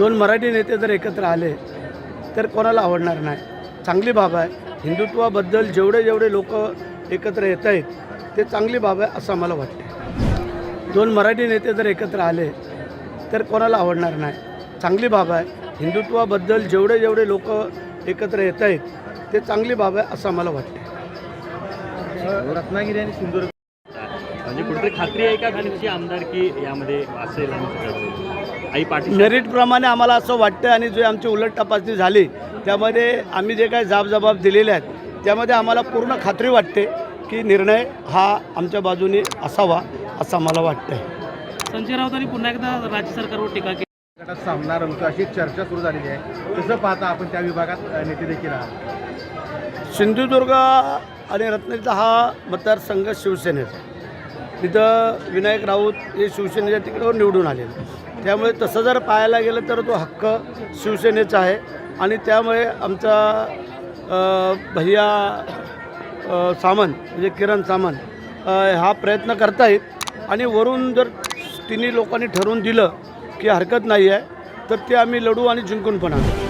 दोन मराठी नेते जर एकत्र आले तर कोणाला आवडणार नाही. चांगली बाब आहे. हिंदुत्वाबद्दल जेवढे जेवढे लोक एकत्र येत आहेत ते चांगली बाब आहे असं मला वाटते दोन मराठी नेते जर एकत्र आले तर कोणाला आवडणार नाही. चांगली बाब आहे. हिंदुत्वाबद्दल जेवढे जेवढे लोक एकत्र येत आहेत ते चांगली बाब आहे असं मला वाटते रत्नागिरी आणि सिंधुदुर्ग म्हणजे कुठेतरी खात्री आहे का आमदारकी यामध्ये असेल मेरिटप्रमाणे आम्हाला असं वाटतं आणि जे आमची उलट तपासणी झाली त्यामध्ये आम्ही जे काही जाबजबाब दिलेले आहेत त्यामध्ये आम्हाला पूर्ण खात्री वाटते की निर्णय हा आमच्या बाजूने असावा असं मला वाटतं संजय राऊतांनी पुन्हा एकदा राज्य सरकारवर टीका केली. गटात सामना अशी चर्चा सुरू झालेली आहे. कसं पाहता आपण त्या विभागात नेते देखील आहात. सिंधुदुर्ग आणि रत्नागिरीचा हा मतदारसंघ शिवसेनेचा तिथं विनायक राऊत हे शिवसेनेच्या तिकडं निवडून आलेले. त्यामुळे तसं जर पाहायला गेलं तर तो हक्क शिवसेनेचा आहे. आणि त्यामुळे आमचा भैया सामंत म्हणजे किरण सामंत हा प्रयत्न करतायत. आणि वरून जर तिन्ही लोकांनी ठरवून दिलं की हरकत नाही आहे तर ते आम्ही लढू आणि जिंकून पण आणू.